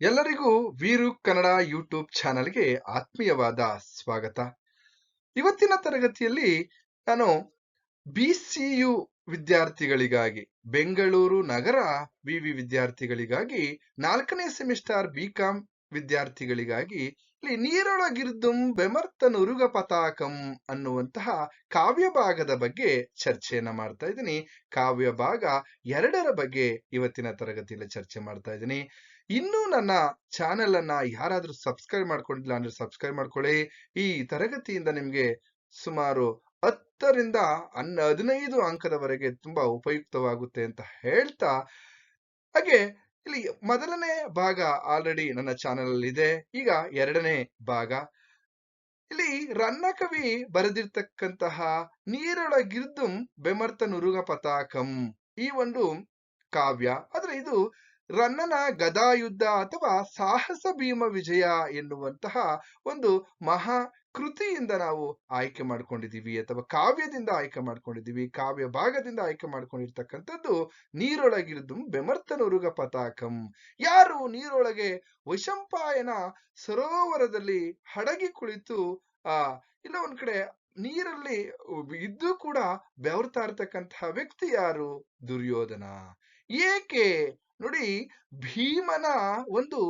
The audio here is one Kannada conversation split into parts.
ಎಲ್ಲರಿಗೂ ವೀರು ಕನ್ನಡ ಯೂಟ್ಯೂಬ್ ಚಾನೆಲ್ಗೆ ಆತ್ಮೀಯವಾದ ಸ್ವಾಗತ. ಇವತ್ತಿನ ತರಗತಿಯಲ್ಲಿ ನಾನು ಬಿಸಿಯು ವಿದ್ಯಾರ್ಥಿಗಳಿಗಾಗಿ, ಬೆಂಗಳೂರು ನಗರ ವಿವಿ ವಿದ್ಯಾರ್ಥಿಗಳಿಗಾಗಿ, ನಾಲ್ಕನೇ ಸೆಮಿಸ್ಟರ್ ಬಿಕಾಂ ವಿದ್ಯಾರ್ಥಿಗಳಿಗಾಗಿ ಇಲ್ಲಿ ನೀರೊಳಗಿರ್ದುಂ ಬೆಮರ್ತನುರುಗ ಪತಾಕಂ ಅನ್ನುವಂತಹ ಕಾವ್ಯ ಭಾಗದ ಬಗ್ಗೆ ಚರ್ಚೆಯನ್ನ ಮಾಡ್ತಾ ಇದ್ದೀನಿ. ಕಾವ್ಯ ಭಾಗ ಎರಡರ ಬಗ್ಗೆ ಇವತ್ತಿನ ತರಗತಿಯಲ್ಲಿ ಚರ್ಚೆ ಮಾಡ್ತಾ ಇದ್ದೀನಿ. ಇನ್ನೂ ನನ್ನ ಚಾನೆಲ್ ಅನ್ನ ಯಾರಾದ್ರೂ ಸಬ್ಸ್ಕ್ರೈಬ್ ಮಾಡ್ಕೊಂಡಿಲ್ಲ ಅಂದ್ರೆ ಸಬ್ಸ್ಕ್ರೈಬ್ ಮಾಡ್ಕೊಳ್ಳಿ. ಈ ತರಗತಿಯಿಂದ ನಿಮ್ಗೆ ಸುಮಾರು ಹತ್ತರಿಂದ ಹನ್ನ ಹದಿನೈದು ಅಂಕದವರೆಗೆ ತುಂಬಾ ಉಪಯುಕ್ತವಾಗುತ್ತೆ ಅಂತ ಹೇಳ್ತಾ, ಹಾಗೆ ಇಲ್ಲಿ ಮೊದಲನೇ ಭಾಗ ಆಲ್ರೆಡಿ ನನ್ನ ಚಾನೆಲ್ ಅಲ್ಲಿ ಇದೆ. ಈಗ ಎರಡನೇ ಭಾಗ. ಇಲ್ಲಿ ರನ್ನಕವಿ ಬರೆದಿರ್ತಕ್ಕಂತಹ ನೀರೊಳಗಿರ್ದುಂ ಬೆಮರ್ತ ನುರುಗ ಪತಾಕಂ ಈ ಒಂದು ಕಾವ್ಯ. ಆದ್ರೆ ಇದು ರನ್ನನ ಗದಾಯುದ್ಧ ಅಥವಾ ಸಾಹಸ ಭೀಮ ವಿಜಯ ಎನ್ನುವಂತಹ ಒಂದು ಮಹಾ ಕೃತಿಯಿಂದ ನಾವು ಆಯ್ಕೆ ಮಾಡ್ಕೊಂಡಿದ್ದೀವಿ ಅಥವಾ ಕಾವ್ಯದಿಂದ ಆಯ್ಕೆ ಮಾಡ್ಕೊಂಡಿದ್ದೀವಿ, ಕಾವ್ಯ ಭಾಗದಿಂದ ಆಯ್ಕೆ ಮಾಡ್ಕೊಂಡಿರ್ತಕ್ಕಂಥದ್ದು ನೀರೊಳಗಿರುದು ಬೆಮರ್ತನುರುಗ ಪತಾಕಂ. ಯಾರು ನೀರೊಳಗೆ ವೈಶಂಪಾಯನ ಸರೋವರದಲ್ಲಿ ಹಡಗಿ ಕುಳಿತು, ಆ, ಇಲ್ಲ ಒಂದ್ ಕಡೆ ನೀರಲ್ಲಿ ಇದ್ದು ಕೂಡ ಬೆವರ್ತಾ ಇರ್ತಕ್ಕಂತಹ ವ್ಯಕ್ತಿ ಯಾರು? ದುರ್ಯೋಧನ. ಏಕೆ ನೋಡಿ ಭೀಮನ ಒಂದು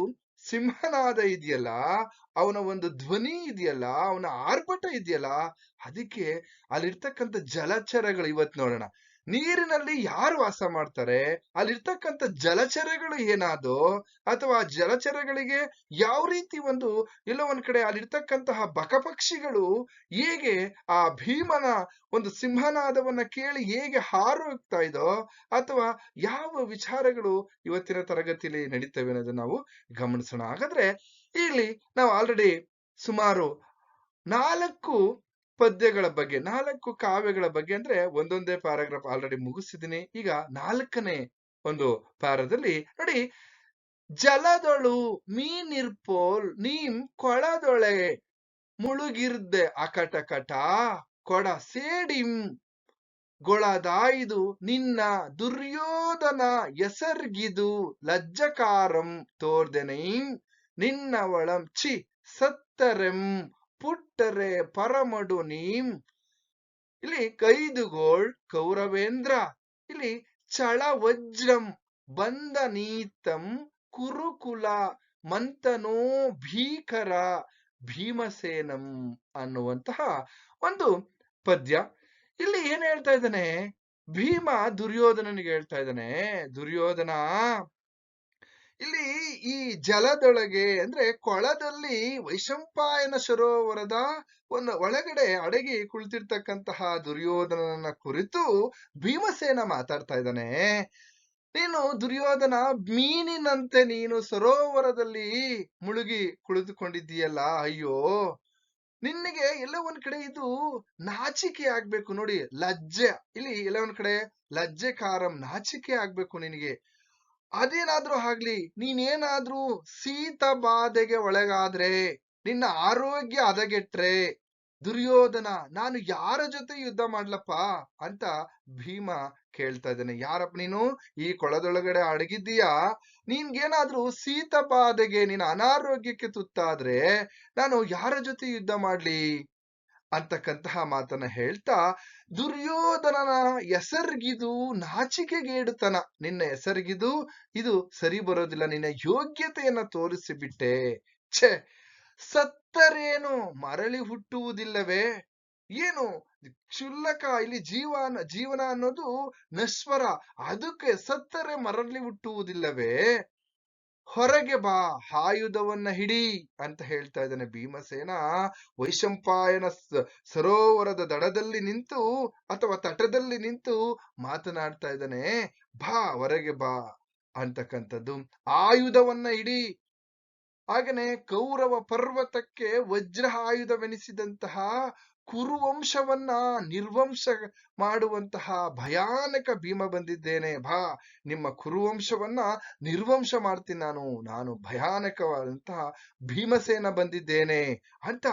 ಸಿಂಹನಾದ ಇದೆಯಲ್ಲ, ಅವನ ಒಂದು ಧ್ವನಿ ಇದೆಯಲ್ಲ, ಅವನ ಆರ್ಭಟ ಇದೆಯಲ್ಲ, ಅದಕ್ಕೆ ಅಲ್ಲಿರ್ತಕ್ಕಂಥ ಜಲಚರಗಳು ಇವತ್ ನೋಡೋಣ. ನೀರಿನಲ್ಲಿ ಯಾರು ವಾಸ ಮಾಡ್ತಾರೆ? ಅಲ್ಲಿರ್ತಕ್ಕಂಥ ಜಲಚರಗಳು ಏನಾದೋ ಅಥವಾ ಜಲಚರಗಳಿಗೆ ಯಾವ ರೀತಿ ಒಂದು ಎಲ್ಲೋ ಒಂದ್ ಕಡೆ ಅಲ್ಲಿರ್ತಕ್ಕಂತಹ ಬಕಪಕ್ಷಿಗಳು ಹೇಗೆ ಆ ಭೀಮನ ಒಂದು ಸಿಂಹನಾದವನ್ನ ಕೇಳಿ ಹೇಗೆ ಹಾರೋಗ್ತಾ ಇದೋ ಅಥವಾ ಯಾವ ವಿಚಾರಗಳು ಇವತ್ತಿನ ತರಗತಿಯಲ್ಲಿ ನಡೀತವೆ ಅನ್ನೋದನ್ನ ನಾವು ಗಮನಿಸೋಣ. ಹಾಗಾದ್ರೆ ಇಲ್ಲಿ ನಾವು ಆಲ್ರೆಡಿ ಸುಮಾರು ನಾಲ್ಕು ಪದ್ಯಗಳ ಬಗ್ಗೆ, ನಾಲ್ಕು ಕಾವ್ಯಗಳ ಬಗ್ಗೆ ಅಂದ್ರೆ ಒಂದೊಂದೇ ಪ್ಯಾರಾಗ್ರಾಫ್ ಆಲ್ರೆಡಿ ಮುಗಿಸಿದ್ದೀನಿ ಈಗ ನಾಲ್ಕನೇ ಒಂದು ಪ್ಯಾರದಲ್ಲಿ ನೋಡಿ, ಜಲದೊಳು ಮೀನಿರ್ಪೋಲ್ ನೀಂ ಕೊಳದೊಳೆ ಮುಳುಗಿರ್ದೆ ಅಕಟಕಟ ಕೊಡ ಸೇಡಿಂ ಗೊಳದಾಯ್ದು ನಿನ್ನ ದುರ್ಯೋಧನ ಎಸರ್ಗಿದು ಲಜ್ಜಕಾರಂ ತೋರ್ದೆನೈಂ ನಿನ್ನ ಒಳಂ ಚಿ ಸತ್ತರೆಂ ಪುಟ್ಟರೆ ಪರಮಡು ನೀಂ. ಇಲ್ಲಿ ಕೈದುಗೋಳ್ ಕೌರವೇಂದ್ರ, ಇಲ್ಲಿ ಚಳ ವಜ್ರಂ ಬಂದ ನೀತಂ ಕುರುಕುಲ ಮಂತನೋ ಭೀಕರ ಭೀಮಸೇನಂ ಅನ್ನುವಂತಹ ಒಂದು ಪದ್ಯ. ಇಲ್ಲಿ ಏನ್ ಹೇಳ್ತಾ ಇದ್ದಾನೆ? ಭೀಮ ದುರ್ಯೋಧನನಿಗೆ ಹೇಳ್ತಾ ಇದ್ದಾನೆ. ದುರ್ಯೋಧನ ಇಲ್ಲಿ ಈ ಜಲದೊಳಗೆ ಅಂದ್ರೆ ಕೊಳದಲ್ಲಿ ವೈಶಂಪಾಯನ ಸರೋವರದ ಒಂದು ಒಳಗಡೆ ಅಡಗಿ ಕುಳಿತಿರ್ತಕ್ಕಂತಹ ದುರ್ಯೋಧನನ ಕುರಿತು ಭೀಮಸೇನ ಮಾತಾಡ್ತಾ ಇದ್ದಾನೆ. ನೀನು ದುರ್ಯೋಧನ, ಮೀನಿನಂತೆ ನೀನು ಸರೋವರದಲ್ಲಿ ಮುಳುಗಿ ಕುಳಿತುಕೊಂಡಿದ್ದೀಯಲ್ಲ, ಅಯ್ಯೋ! ನಿನ್ನಿಗೆ ಎಲ್ಲ ಒಂದ್ ಕಡೆ ಇದು ನಾಚಿಕೆ ಆಗ್ಬೇಕು ನೋಡಿ, ಲಜ್ಜೆ. ಇಲ್ಲಿ ಎಲ್ಲ ಒಂದ್ ಕಡೆ ಲಜ್ಜೆ ಕಾರಂ ನಾಚಿಕೆ ಆಗ್ಬೇಕು ನಿನಗೆ. ಅದೇನಾದ್ರೂ ಆಗ್ಲಿ, ನೀನೇನಾದ್ರೂ ಶೀತ ಬಾಧೆಗೆ ಒಳಗಾದ್ರೆ, ನಿನ್ನ ಆರೋಗ್ಯ ಹದಗೆಟ್ರೆ, ದುರ್ಯೋಧನ, ನಾನು ಯಾರ ಜೊತೆ ಯುದ್ಧ ಮಾಡ್ಲಪ್ಪ ಅಂತ ಭೀಮ ಕೇಳ್ತಾ ಇದ್ದಾನೆ. ಯಾರಪ್ಪ ನೀನು? ಈ ಕೊಳದೊಳಗಡೆ ಅಡಗಿದ್ದೀಯಾ? ನಿನ್ಗೇನಾದ್ರೂ ಶೀತ ಬಾಧೆಗೆ ನಿನ್ನ ಅನಾರೋಗ್ಯಕ್ಕೆ ತುತ್ತಾದ್ರೆ, ನಾನು ಯಾರ ಜೊತೆ ಯುದ್ಧ ಮಾಡ್ಲಿ? ಅಂತಕ್ಕಂತಹ ಮಾತನ್ನ ಹೇಳ್ತಾ, ದುರ್ಯೋಧನನ ಹೆಸರ್ಗಿದು ನಾಚಿಕೆಗೇಡುತನ. ನಿನ್ನ ಹೆಸರಿಗಿದು ಇದು ಸರಿ ಬರೋದಿಲ್ಲ. ನಿನ್ನ ಯೋಗ್ಯತೆಯನ್ನ ತೋರಿಸಿಬಿಟ್ಟೆ. ಛೆ, ಸತ್ತರೇನು? ಮರಳಿ ಹುಟ್ಟುವುದಿಲ್ಲವೇ? ಏನು? ಕ್ಷುಲ್ಲಕ, ಇಲ್ಲಿ ಜೀವನ ಜೀವನ ಅನ್ನೋದು ನಶ್ವರ. ಅದಕ್ಕೆ ಸತ್ತರೆ ಮರಳಿ ಹುಟ್ಟುವುದಿಲ್ಲವೇ? ಹೊರಗೆ ಬಾ ಆಯುಧವನ್ನ ಹಿಡಿ ಅಂತ ಹೇಳ್ತಾ ಇದ್ದಾನೆ ಭೀಮಸೇನ. ವೈಶಂಪಾಯನ ಸರೋವರದ ದಡದಲ್ಲಿ ನಿಂತು ಅಥವಾ ತಟದಲ್ಲಿ ನಿಂತು ಮಾತನಾಡ್ತಾ ಇದ್ದಾನೆ, ಬಾ, ಹೊರಗೆ ಬಾ ಅಂತಕ್ಕಂಥದ್ದು. ಆಯುಧವನ್ನ ಹಿಡಿ. ಹಾಗನೆ ಕೌರವ ಪರ್ವತಕ್ಕೆ ವಜ್ರ ಆಯುಧವೆನಿಸಿದಂತಹ ಕುರುವಂಶವನ್ನ ನಿರ್ವಂಶ ಮಾಡುವಂತಹ ಭಯಾನಕ ಭೀಮ ಬಂದಿದ್ದೇನೆ. ಬಾ, ನಿಮ್ಮ ಕುರುವಂಶವನ್ನ ನಿರ್ವಂಶ ಮಾಡ್ತೀನಿ ನಾನು. ನಾನು ಭಯಾನಕವಾದಂತಹ ಭೀಮಸೇನ ಬಂದಿದ್ದೇನೆ ಅಂತ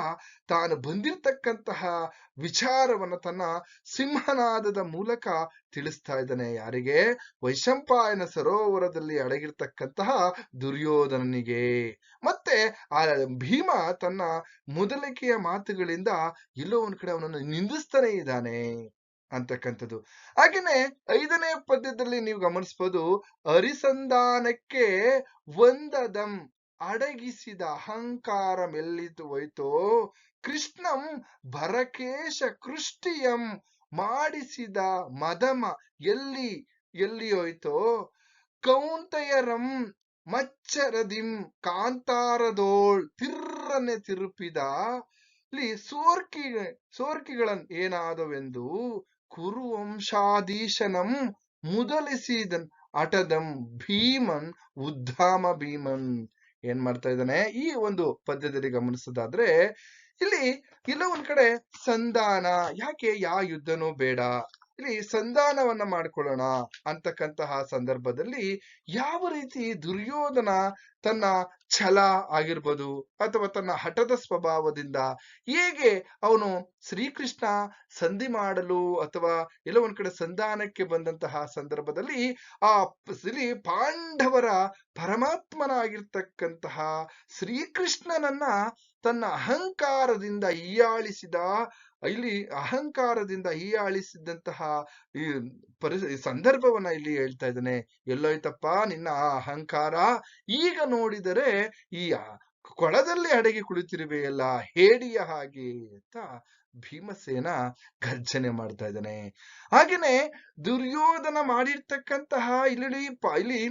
ತಾನು ಬಂದಿರತಕ್ಕಂತಹ ವಿಚಾರವನ್ನ ತನ್ನ ಸಿಂಹನಾದದ ಮೂಲಕ ತಿಳಿಸ್ತಾ ಇದ್ದಾನೆ. ಯಾರಿಗೆ? ವೈಶಂಪಾಯನ ಸರೋವರದಲ್ಲಿ ಅಡಗಿರ್ತಕ್ಕಂತಹ ದುರ್ಯೋಧನನಿಗೆ. ಮತ್ತೆ ಆ ಭೀಮ ತನ್ನ ಮೊದಲಿಕೆಯ ಮಾತುಗಳಿಂದ ಎಲ್ಲೋ ಒಂದ್ ಕಡೆ ಅವನನ್ನು ನಿಂದಿಸ್ತಾನೆ ಇದ್ದಾನೆ. ಅಂತಕ್ಕಂಥದ್ದು. ಹಾಗೇನೆ ಐದನೇ ಪದ್ಯದಲ್ಲಿ ನೀವು ಗಮನಿಸಬಹುದು ಅರಿಸಂಧಾನಕ್ಕೆ ಒಂದದಂ ಅಡಗಿಸಿದ ಅಹಂಕಾರ ಮೆಲ್ಲಿತು ಹೋಯ್ತೋ. ಕೃಷ್ಣಂ ಭರಕೇಶ ಕೃಷ್ಟಿಯಂ ಮಾಡಿಸಿದ ಮದಮ ಎಲ್ಲಿ ಎಲ್ಲಿ ಹೋಯ್ತೋ? ಕೌಂತಯರಂ ಮಚ್ಚರದಿಂ ಕಾಂತಾರದೋಳ್ ತಿರ್ರನೆ ತಿರುಪಿದ. ಇಲ್ಲಿ ಸೋರ್ಕಿ, ಸೋರ್ಕಿಗಳನ್ ಏನಾದವೆಂದು ಕುರುವಂಶಾಧೀಶನಂ ಮುದಲಿಸಿದನ್ ಅಟದಂ ಭೀಮನ್ ಉದ್ದಾಮ ಭೀಮನ್ ಏನ್ ಮಾಡ್ತಾ ಇದ್ದಾನೆ? ಈ ಒಂದು ಪದ್ಯದಲ್ಲಿ ಗಮನಿಸೋದಾದ್ರೆ, ಇಲ್ಲಿ ಇಲ್ಲ ಒಂದ್ ಕಡೆ ಸಂಧಾನ, ಯಾಕೆ ಯಾ ಯುದ್ಧನೂ ಬೇಡ? ಇಲ್ಲಿ ಸಂಧಾನವನ್ನ ಮಾಡಿಕೊಳ್ಳೋಣ ಅಂತಕ್ಕಂತಹ ಸಂದರ್ಭದಲ್ಲಿ ಯಾವ ರೀತಿ ದುರ್ಯೋಧನ ತನ್ನ ಛಲ ಆಗಿರ್ಬೋದು ಅಥವಾ ತನ್ನ ಹಠದ ಸ್ವಭಾವದಿಂದ ಹೇಗೆ ಅವನು ಶ್ರೀಕೃಷ್ಣ ಸಂಧಿ ಮಾಡಲು ಅಥವಾ ಎಲ್ಲ ಒಂದ್ ಕಡೆ ಸಂಧಾನಕ್ಕೆ ಬಂದಂತಹ ಸಂದರ್ಭದಲ್ಲಿ ಆ ಇಲ್ಲಿ ಪಾಂಡವರ ಪರಮಾತ್ಮನಾಗಿರ್ತಕ್ಕಂತಹ ಶ್ರೀಕೃಷ್ಣನನ್ನ ತನ್ನ ಅಹಂಕಾರದಿಂದ ಹೀಯಾಳಿಸಿದ ಇಲ್ಲಿ ಅಹಂಕಾರದಿಂದ ಈ ಆಳಿಸಿದ್ದಂತಹ ಈ ಸಂದರ್ಭವನ್ನ ಇಲ್ಲಿ ಹೇಳ್ತಾ ಇದ್ದಾನೆ. ಎಲ್ಲೋಯ್ತಪ್ಪ, ನಿನ್ನ ಆ ಅಹಂಕಾರ ಈಗ ನೋಡಿದರೆ ಈ ಕೊಳದಲ್ಲಿ ಅಡಗಿ ಕುಳಿತಿರುವೆಯಲ್ಲ, ಹೇಡಿಯ ಹಾಗೆ ಅಂತ ಭೀಮಸೇನ ಗರ್ಜನೆ ಮಾಡ್ತಾ ಇದ್ದಾನೆ. ಹಾಗೇನೆ ದುರ್ಯೋಧನ ಮಾಡಿರ್ತಕ್ಕಂತಹ ಇಲ್ಲಿ ಇಲ್ಲಿ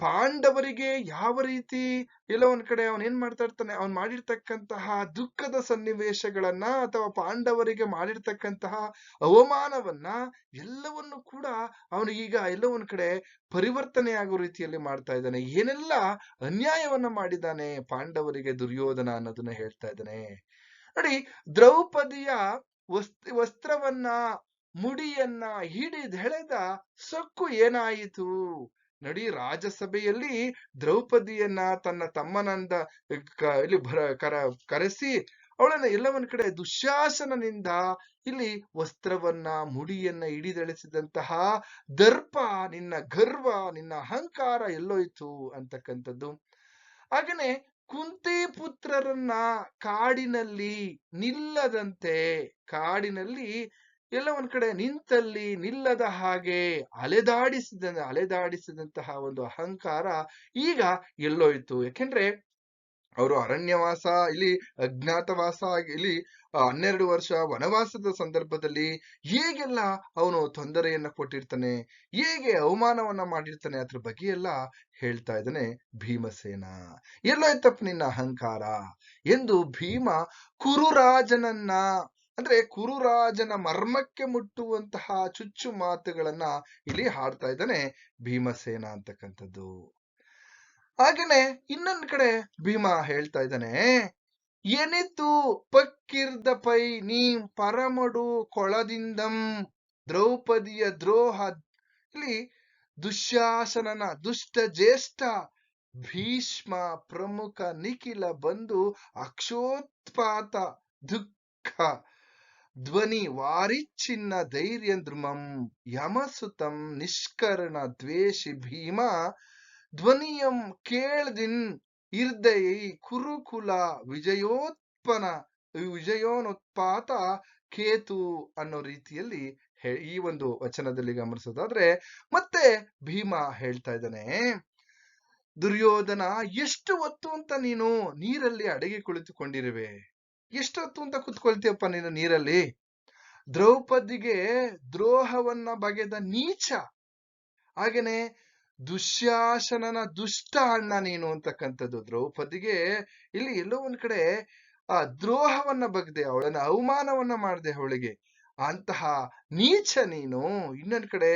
ಪಾಂಡವರಿಗೆ ಯಾವ ರೀತಿ ಎಲ್ಲ ಒಂದ್ ಕಡೆ ಅವನ್ ಏನ್ ಮಾಡ್ತಾ ಇರ್ತಾನೆ, ಅವನ್ ಮಾಡಿರ್ತಕ್ಕಂತಹ ದುಃಖದ ಸನ್ನಿವೇಶಗಳನ್ನ ಅಥವಾ ಪಾಂಡವರಿಗೆ ಮಾಡಿರ್ತಕ್ಕಂತಹ ಅವಮಾನವನ್ನ ಎಲ್ಲವನ್ನು ಕೂಡ ಅವನಿಗೀಗ ಎಲ್ಲೋ ಒಂದ್ ಕಡೆ ಪರಿವರ್ತನೆ ಆಗೋ ರೀತಿಯಲ್ಲಿ ಮಾಡ್ತಾ ಇದ್ದಾನೆ. ಏನೆಲ್ಲ ಅನ್ಯಾಯವನ್ನ ಮಾಡಿದ್ದಾನೆ ಪಾಂಡವರಿಗೆ ದುರ್ಯೋಧನ ಅನ್ನೋದನ್ನ ಹೇಳ್ತಾ ಇದ್ದಾನೆ. ನೋಡಿ, ದ್ರೌಪದಿಯ ವಸ್ತ್, ವಸ್ತ್ರವನ್ನ, ಮುಡಿಯನ್ನ ಹಿಡಿದೆಳೆದ ಸೊಕ್ಕು ಏನಾಯಿತು? ನಡಿ ರಾಜಸಭೆಯಲ್ಲಿ ದ್ರೌಪದಿಯನ್ನ ತನ್ನ ತಮ್ಮನಂದ ಇಲ್ಲಿ ಕರ, ಕರೆಸಿ ಅವಳನ್ನ ಎಲ್ಲವನ್ನ ಕಡೆ ದುಶ್ಯಾಸನನಿಂದ ಇಲ್ಲಿ ವಸ್ತ್ರವನ್ನ, ಮುಡಿಯನ್ನ ಹಿಡಿದಳಿಸಿದಂತಹ ದರ್ಪ, ನಿನ್ನ ಗರ್ವ, ನಿನ್ನ ಅಹಂಕಾರ ಎಲ್ಲೋಯ್ತು ಅಂತಕ್ಕಂಥದ್ದು. ಹಾಗೇನೆ ಕುಂತಿ ಪುತ್ರರನ್ನ ಕಾಡಿನಲ್ಲಿ ನಿಲ್ಲದಂತೆ, ಕಾಡಿನಲ್ಲಿ ಎಲ್ಲ ಒಂದ್ ಕಡೆ ನಿಂತಲ್ಲಿ ನಿಲ್ಲದ ಹಾಗೆ ಅಲೆದಾಡಿಸಿದ ಅಲೆದಾಡಿಸಿದಂತಹ ಒಂದು ಅಹಂಕಾರ ಈಗ ಎಲ್ಲೋಯ್ತು. ಯಾಕೆಂದ್ರೆ ಅವರು ಅರಣ್ಯವಾಸ, ಇಲ್ಲಿ ಅಜ್ಞಾತವಾಸ, ಇಲ್ಲಿ ಹನ್ನೆರಡು ವರ್ಷ ವನವಾಸದ ಸಂದರ್ಭದಲ್ಲಿ ಹೇಗೆಲ್ಲ ಅವನು ತೊಂದರೆಯನ್ನ ಕೊಟ್ಟಿರ್ತಾನೆ, ಹೇಗೆ ಅವಮಾನವನ್ನ ಮಾಡಿರ್ತಾನೆ ಅದ್ರ ಬಗ್ಗೆ ಎಲ್ಲ ಹೇಳ್ತಾ ಇದ್ದಾನೆ ಭೀಮಸೇನ. ಎಲ್ಲೋಯ್ತಪ್ಪ ನಿನ್ನ ಅಹಂಕಾರ? ಎಂದು ಭೀಮ ಕುರುರಾಜನನ್ನ ಅಂದ್ರೆ ಕುರುರಾಜನ ಮರ್ಮಕ್ಕೆ ಮುಟ್ಟುವಂತಹ ಚುಚ್ಚು ಮಾತುಗಳನ್ನ ಇಲ್ಲಿ ಹಾಡ್ತಾ ಇದ್ದಾನೆ ಭೀಮಸೇನ ಅಂತಕ್ಕಂಥದ್ದು. ಹಾಗೇನೆ ಇನ್ನೊಂದ್ ಕಡೆ ಭೀಮ ಹೇಳ್ತಾ ಇದ್ದಾನೆ, ಎನಿತು ಪಕ್ಕಿರ್ದ ಪೈ ನೀ ಪರಮಡು ಕೊಳದಿಂದಂ ದ್ರೌಪದಿಯ ದ್ರೋಹ. ಇಲ್ಲಿ ದುಶ್ಯಾಸನನ ದುಷ್ಟ ಜ್ಯೇಷ್ಠ ಭೀಷ್ಮ ಪ್ರಮುಖ ನಿಖಿಲ ಬಂದು ಅಕ್ಷೋತ್ಪಾತ ದುಃಖ ಧ್ವನಿ ವಾರಿಚ್ಛಿನ್ನ ಧೈರ್ಯಂದ್ರುಮಂ ಯಮಸುತಂ ನಿಷ್ಕರ್ಣ ದ್ವೇಷಿ ಭೀಮ ಧ್ವನಿಯಂ ಕೇಳ್ದಿನ್ ಇರ್ದೈ ಕುರುಕುಲ ವಿಜಯೋತ್ಪನ ವಿಜಯೋನುತ್ಪಾತ ಕೇತು ಅನ್ನೋ ರೀತಿಯಲ್ಲಿ ಈ ಒಂದು ವಚನದಲ್ಲಿ ಗಮನಿಸೋದಾದ್ರೆ ಮತ್ತೆ ಭೀಮ ಹೇಳ್ತಾ ಇದ್ದಾನೆ, ದುರ್ಯೋಧನ, ಎಷ್ಟು ಹೊತ್ತು ಅಂತ ನೀನು ನೀರಲ್ಲಿ ಅಡಗಿ ಕುಳಿತುಕೊಂಡಿರುವೆ ಎಷ್ಟು ಹೊತ್ತು ಅಂತ ಕುತ್ಕೊಳ್ತೀಯಪ್ಪ ನೀನು ನೀರಲ್ಲಿ? ದ್ರೌಪದಿಗೆ ದ್ರೋಹವನ್ನ ಬಗೆದ ನೀಚ. ಹಾಗೇನೆ ದುಶ್ಯಾಸನನ ದುಷ್ಟ ಅಣ್ಣ ನೀನು ಅಂತಕ್ಕಂಥದ್ದು ದ್ರೌಪದಿಗೆ ಇಲ್ಲಿ ಎಲ್ಲೋ ಒಂದ್ ಕಡೆ ಆ ದ್ರೋಹವನ್ನ ಬಗ್ದೆ ಅವಳನ್ನ ಅವಮಾನವನ್ನ ಮಾಡಿದೆ ಅವಳಿಗೆ. ಅಂತಹ ನೀಚ ನೀನು ಇನ್ನೊಂದ್ ಕಡೆ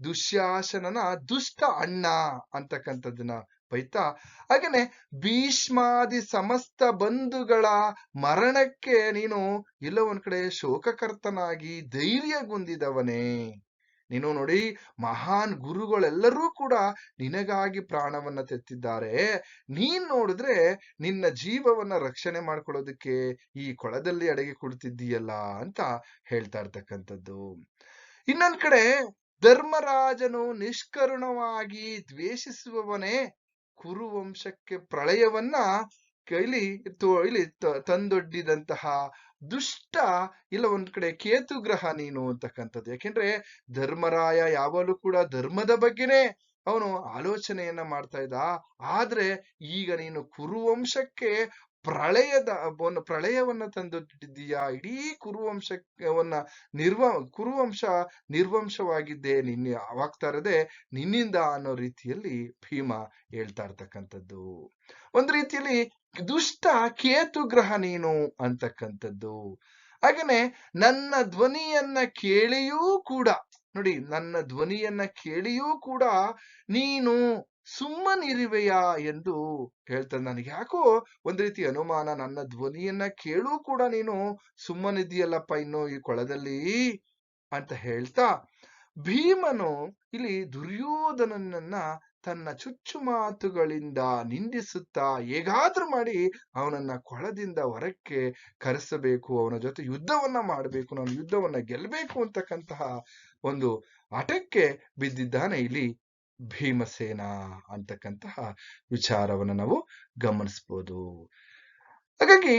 ದುಶ್ಯಾಸನನ ದುಷ್ಟ ಅಣ್ಣ ಅಂತಕ್ಕಂಥದ್ದನ್ನ ಬೈತಾ ಹಾಗೇನೆ ಭೀಷ್ಮಾದಿ ಸಮಸ್ತ ಬಂಧುಗಳ ಮರಣಕ್ಕೆ ನೀನು ಇಲ್ಲ ಒಂದ್ ಕಡೆ ಶೋಕಕರ್ತನಾಗಿ ಧೈರ್ಯಗುಂದಿದವನೇ ನೀನು ನೋಡಿ ಮಹಾನ್ ಗುರುಗಳೆಲ್ಲರೂ ಕೂಡ ನಿನಗಾಗಿ ಪ್ರಾಣವನ್ನ ತೆತ್ತಿದ್ದಾರೆ. ನೀನ್ ನೋಡಿದ್ರೆ ನಿನ್ನ ಜೀವವನ್ನ ರಕ್ಷಣೆ ಮಾಡ್ಕೊಳ್ಳೋದಕ್ಕೆ ಈ ಕೊಳದಲ್ಲಿ ಅಡಗಿ ಕೊಡ್ತಿದ್ದೀಯಲ್ಲ ಅಂತ ಹೇಳ್ತಾ ಇರ್ತಕ್ಕಂಥದ್ದು. ಇನ್ನೊಂದ್ ಕಡೆ ಧರ್ಮರಾಜನು ನಿಷ್ಕರುಣವಾಗಿ ದ್ವೇಷಿಸುವವನೇ ಕುರುವಂಶಕ್ಕೆ ಪ್ರಳಯವನ್ನ ಕೈಲಿ ಇಲ್ಲಿ ತ- ತಂದೊಡ್ಡಿದಂತಹ ದುಷ್ಟ ಇಲ್ಲ ಒಂದ್ ಕಡೆ ಕೇತು ಗ್ರಹ ನೀನು ಅಂತಕ್ಕಂಥದ್ದು. ಯಾಕೆಂದ್ರೆ ಧರ್ಮರಾಯ ಯಾವಾಗಲೂ ಕೂಡ ಧರ್ಮದ ಬಗ್ಗೆನೇ ಅವನು ಆಲೋಚನೆಯನ್ನ ಮಾಡ್ತಾ ಇದ್ದ. ಆದ್ರೆ ಈಗ ನೀನು ಕುರುವಂಶಕ್ಕೆ ಪ್ರಳಯದ ಪ್ರಳಯವನ್ನ ತಂದೊಡ್ಡಿದ್ದೀಯಾ? ಇಡೀ ಕುರುವಂಶವನ್ನ ನಿರ್ವ, ಕುರುವಂಶ ನಿರ್ವಂಶವಾಗಿದ್ದೆ ನಿನ್ನೆ ಆವಾಗ್ತಾ ಇರದೆ ನಿನ್ನಿಂದ ಅನ್ನೋ ರೀತಿಯಲ್ಲಿ ಭೀಮ ಹೇಳ್ತಾ ಇರ್ತಕ್ಕಂಥದ್ದು. ಒಂದ್ ರೀತಿಯಲ್ಲಿ ದುಷ್ಟ ಕೇತು ಗ್ರಹ ನೀನು ಅಂತಕ್ಕಂಥದ್ದು. ಹಾಗೇನೆ ನನ್ನ ಧ್ವನಿಯನ್ನ ಕೇಳಿಯೂ ಕೂಡ, ನೋಡಿ, ನನ್ನ ಧ್ವನಿಯನ್ನ ಕೇಳಿಯೂ ಕೂಡ ನೀನು ಸುಮ್ಮನಿರುವೆಯಾ ಎಂದು ಹೇಳ್ತಾನೆ ನನಗೆ. ಯಾಕೋ ಒಂದ್ ರೀತಿ ಅನುಮಾನ ನನ್ನ ಧ್ವನಿಯನ್ನ ಕೇಳೂ ಕೂಡ ನೀನು ಸುಮ್ಮನಿದೆಯಲ್ಲಪ್ಪ ಇನ್ನು ಈ ಕೊಳದಲ್ಲಿ ಅಂತ ಹೇಳ್ತಾ ಭೀಮನು ಇಲ್ಲಿ ದುರ್ಯೋಧನನನ್ನ ತನ್ನ ಚುಚ್ಚು ಮಾತುಗಳಿಂದ ನಿಂದಿಸುತ್ತಾ ಹೇಗಾದ್ರೂ ಮಾಡಿ ಅವನನ್ನ ಕೊಳದಿಂದ ಹೊರಕ್ಕೆ ಕರೆಸಬೇಕು, ಅವನ ಜೊತೆ ಯುದ್ಧವನ್ನ ಮಾಡಬೇಕು, ನಾನು ಯುದ್ಧವನ್ನ ಗೆಲ್ಲಬೇಕು ಅಂತಕ್ಕಂತಹ ಒಂದು ಹಠಕ್ಕೆ ಬಿದ್ದಿದ್ದಾನೆ ಇಲ್ಲಿ ಭೀಮಸೇನ ಅಂತಕ್ಕಂತಹ ವಿಚಾರವನ್ನ ನಾವು ಗಮನಿಸ್ಬೋದು. ಹಾಗಾಗಿ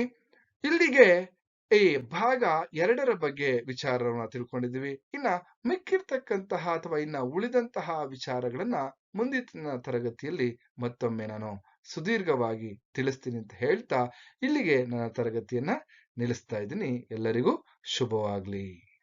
ಇಲ್ಲಿಗೆ ಈ ಭಾಗ ಎರಡರ ಬಗ್ಗೆ ವಿಚಾರವನ್ನ ತಿಳ್ಕೊಂಡಿದ್ದೀವಿ. ಇನ್ನ ಮಿಕ್ಕಿರ್ತಕ್ಕಂತಹ ಅಥವಾ ಇನ್ನ ಉಳಿದಂತಹ ವಿಚಾರಗಳನ್ನ ಮುಂದಿನ ತರಗತಿಯಲ್ಲಿ ಮತ್ತೊಮ್ಮೆ ನಾನು ಸುದೀರ್ಘವಾಗಿ ತಿಳಿಸ್ತೀನಿ ಅಂತ ಹೇಳ್ತಾ ಇಲ್ಲಿಗೆ ನನ್ನ ತರಗತಿಯನ್ನ ನಿಲ್ಲಿಸ್ತಾ ಇದ್ದೀನಿ. ಎಲ್ಲರಿಗೂ ಶುಭವಾಗ್ಲಿ.